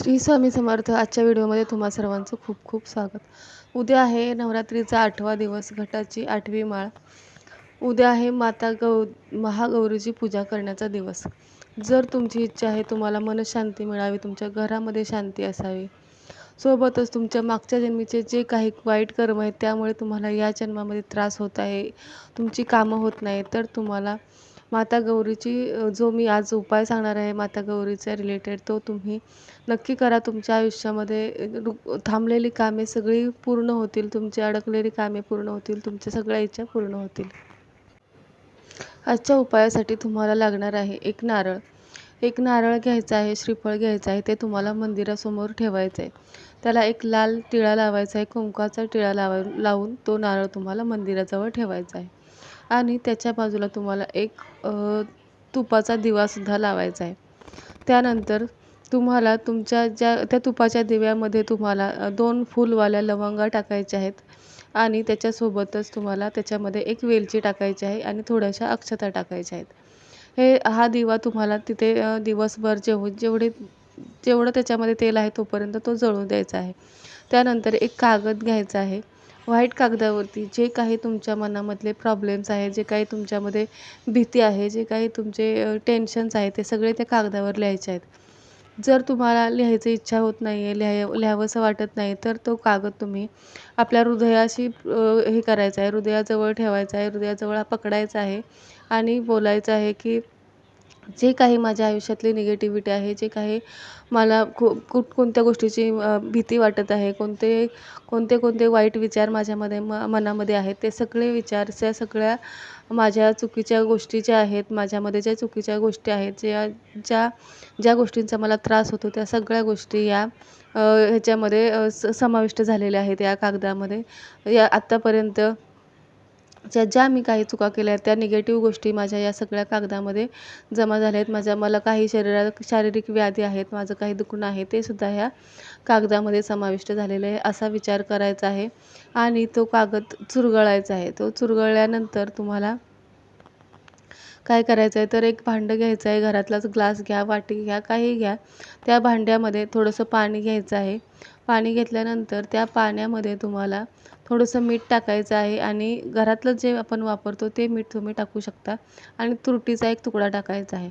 श्री स्वामी समर्थ आजच्या व्हिडिओमध्ये तुम्हा सर्वांचं खूप खूप स्वागत. उद्या आहे नवरात्रीचा आठवा दिवस घटाची आठवी माळ. उद्या आहे माता गौ महागौरीची पूजा करण्याचा दिवस. जर तुमची इच्छा आहे तुम्हाला मनशांती मिळावी तुमच्या घरामध्ये शांती असावी. सोबतच तुमच्या मागच्या जन्मीचे जे काही वाईट कर्म आहेत त्यामुळे तुम्हाला या जन्मामध्ये त्रास होत आहे तुमची कामं होत नाही तर तुम्हाला माता गौरीची जो मी आज उपाय सांगणार आहे माता गौरीचा रिलेटेड तो तुम्ही नक्की करा. तुमच्या आयुष्यामध्ये थांबलेली कामे सगळी पूर्ण होतील. तुमची अडकलेली कामे पूर्ण होतील. तुमच्या सगळ्या इच्छा पूर्ण होतील. आजच्या उपायासाठी तुम्हाला लागणार आहे एक नारळ. एक नारळ घ्यायचा आहे श्रीफळ घ्यायचं आहे ते तुम्हाला मंदिरासमोर ठेवायचं आहे त्याला एक लाल टिळा लावायचा आहे कुंकाचा टिळा लावा लावून तो नारळ तुम्हाला मंदिराजवळ ठेवायचा आहे. आणि त्याच्या बाजूला तुम्हाला एक तुपाचा दिवासुद्धा लावायचा आहे. त्यानंतर तुम्हाला तुमच्या ज्या त्या तुपाच्या दिव्यामध्ये तुम्हाला दोन फुलवाल्या लवंगा टाकायच्या आहेत आणि त्याच्यासोबतच तुम्हाला त्याच्यामध्ये एक वेलची टाकायची आहे आणि थोड्याशा अक्षता टाकायच्या आहेत. हे हा दिवा तुम्हाला तिथे दिवसभर जेव जेवढे जेवढं त्याच्यामध्ये तेल आहे तोपर्यंत तो जळू द्यायचा आहे. त्यानंतर एक कागद घ्यायचा आहे. व्हाईट कागदावरती जे काही तुमच्या मनामधले प्रॉब्लेम्स आहे जे काही तुमच्यामध्ये भीती आहे जे काही तुमचे टेन्शन्स आहे ते सगळे त्या कागदावर लिहायचे आहेत. जर तुम्हाला लिहायची इच्छा होत नाही आहे लिहाय लिहावंसं वाटत नाही तर तो कागद तुम्ही आपल्या हृदयाशी हे करायचं आहे हृदयाजवळ ठेवायचा आहे हृदयाजवळ पकडायचा आहे आणि बोलायचं आहे की जे काही माझ्या आयुष्यातली निगेटिव्हिटी आहे जे काही मला खू कुठ कोणत्या गोष्टीची भीती वाटत आहे कोणते कोणते कोणते वाईट विचार माझ्यामध्ये म मनामध्ये आहेत ते सगळे विचार त्या सगळ्या माझ्या चुकीच्या गोष्टी ज्या आहेत माझ्यामध्ये ज्या चुकीच्या गोष्टी आहेत ज्या ज्या ज्या गोष्टींचा मला त्रास होतो त्या सगळ्या गोष्टी या ह्याच्यामध्ये स समाविष्ट झालेल्या आहेत या कागदामध्ये. या आत्तापर्यंत ज्या ज्या मी काही चुका केल्या आहेत त्या निगेटिव्ह गोष्टी माझ्या या सगळ्या कागदामध्ये जमा झाल्या आहेत. माझ्या मला काही शरीरात शारीरिक व्याधी आहेत माझं काही दुखणं आहे ते सुद्धा ह्या कागदामध्ये समाविष्ट झालेलं आहे असा विचार करायचा आहे. आणि तो कागद चुरगळायचा आहे. तो चुरगळल्यानंतर तुम्हाला काय करायचं आहे तर एक भांडं घ्यायचं आहे घरातलाच ग्लास घ्या वाटी घ्या काही घ्या. त्या भांड्यामध्ये थोडंसं पाणी घ्यायचं आहे. पाणी घेतल्यानंतर त्या पाण्यामध्ये तुम्हाला थोडंसं मीठ टाकायचं आहे आणि घरातलं जे आपण वापरतो ते मीठ तुम्ही टाकू शकता. आणि तुरटीचा एक तुकडा टाकायचा आहे.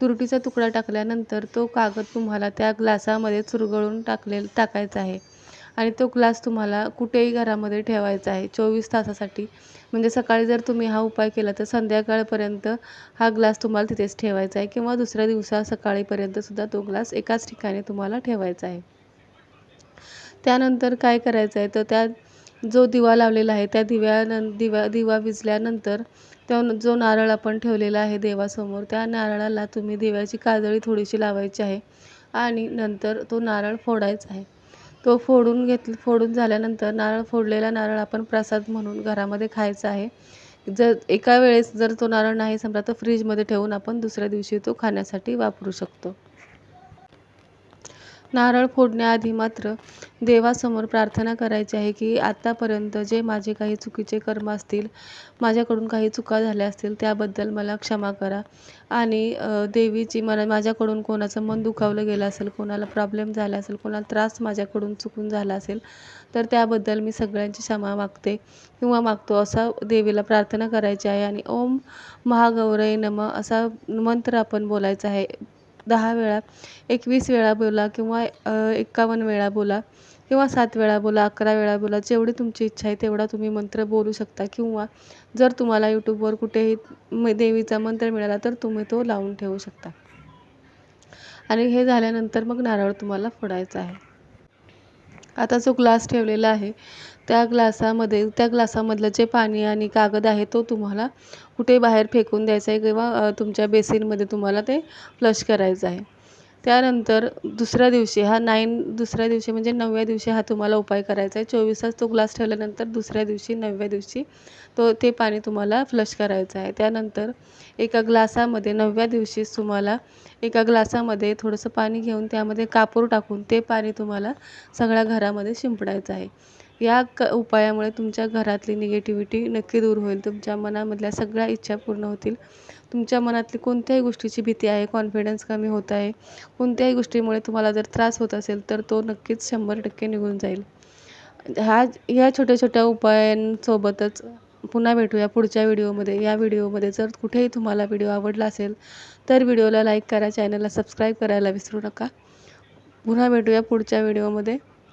तुरटीचा तुकडा टाकल्यानंतर तो कागद तुम्हाला त्या ग्लासामध्ये चुरगळून टाकले टाकायचा आहे. आणि तो ग्लास तुम्हाला कुठेही घरामध्ये ठेवायचा आहे चोवीस तासासाठी. म्हणजे सकाळी जर तुम्ही हा उपाय केला तर संध्याकाळपर्यंत हा ग्लास तुम्हाला तिथेच ठेवायचा आहे किंवा दुसऱ्या दिवसा सकाळीपर्यंतसुद्धा तो ग्लास एकाच ठिकाणी तुम्हाला ठेवायचा आहे. त्यानंतर काय करायचं आहे? तर त्या जो दिवा लावलेला आहे त्या दिव्यानं दिवा दिवा विजल्यानंतर त्या जो नारळ आपण ठेवलेला आहे देवासमोर त्या नारळाला तुम्ही दिव्याची काजळी थोडीशी लावायची आहे आणि नंतर तो नारळ फोडायचा आहे. तो फोडून घेत फोडून झाल्यानंतर नारळ फोडलेला नारळ आपण प्रसाद म्हणून घरामध्ये खायचा आहे. जर एका वेळेस जर तो नारळ नाही संपला तर फ्रीजमध्ये ठेवून आपण दुसऱ्या दिवशी तो खाण्यासाठी वापरू शकतो. नारळ फोडण्याआधी मात्र देवासमोर प्रार्थना करायची आहे की आत्तापर्यंत जे माझे काही चुकीचे कर्म असतील माझ्याकडून काही चुका झाल्या असतील त्याबद्दल मला क्षमा करा. आणि देवीची मला माझ्याकडून कोणाचं मन दुखावलं गेलं असेल कोणाला प्रॉब्लेम झाला असेल कोणाला त्रास माझ्याकडून चुकून झाला असेल तर त्याबद्दल मी सगळ्यांची क्षमा मागते किंवा मागतो असा देवीला प्रार्थना करायची आहे. आणि ओम महागौरय नम असा मंत्र आपण बोलायचा आहे. दहा वेळा एकवीस वेळा बोला किंवा एकावन्न वेळा बोला किंवा सात वेळा बोला अकरा वेळा बोला जेवढी तुमची इच्छा आहे तेवढा तुम्ही मंत्र बोलू शकता किंवा जर तुम्हाला यूट्यूबवर कुठेही देवीचा मंत्र मिळाला तर तुम्ही तो लावून ठेवू शकता. आणि हे झाल्यानंतर मग नारळ तुम्हाला फोडायचा आहे. आता जो ग्लास ठेवलेला आहे त्या ग्लासामध्ये त्या ग्लासामधलं जे पाणी आणि कागद आहे तो तुम्हाला कुठे बाहेर फेकून द्यायचा आहे किंवा तुमच्या बेसिनमध्ये तुम्हाला ते फ्लश करायचं आहे. त्यानंतर दुसऱ्या दिवशी हा नाईन दुसऱ्या दिवशी म्हणजे नवव्या दिवशी हा तुम्हाला उपाय करायचा आहे. चोवीस तास तो ग्लास ठेवल्यानंतर दुसऱ्या दिवशी नवव्या दिवशी तो ते पाणी तुम्हाला फ्लश करायचं आहे. त्यानंतर एका ग्लासामध्ये नवव्या दिवशीच तुम्हाला एका ग्लासामध्ये थोडंसं पाणी घेऊन त्यामध्ये कापूर टाकून ते पाणी तुम्हाला सगळ्या घरामध्ये शिंपडायचं आहे. या क उपायामुळे तुमच्या घरातली निगेटिव्हिटी नक्की दूर होईल. तुमच्या मनामधल्या सगळ्या इच्छा पूर्ण होतील. तुमच्या मनातली कोणत्याही गोष्टीची भीती आहे कॉन्फिडन्स कमी होत आहे कोणत्याही गोष्टीमुळे तुम्हाला जर त्रास होत असेल तर तो नक्कीच शंभर टक्के निघून जाईल. ह्या ह्या छोट्या छोट्या उपायांसोबतच पुन्हा भेटूया पुढच्या व्हिडिओमध्ये. या व्हिडिओमध्ये जर कुठेही तुम्हाला व्हिडिओ आवडला असेल तर व्हिडिओला लाईक करा चॅनलला सबस्क्राईब करायला विसरू नका. पुन्हा भेटूया पुढच्या व्हिडिओमध्ये.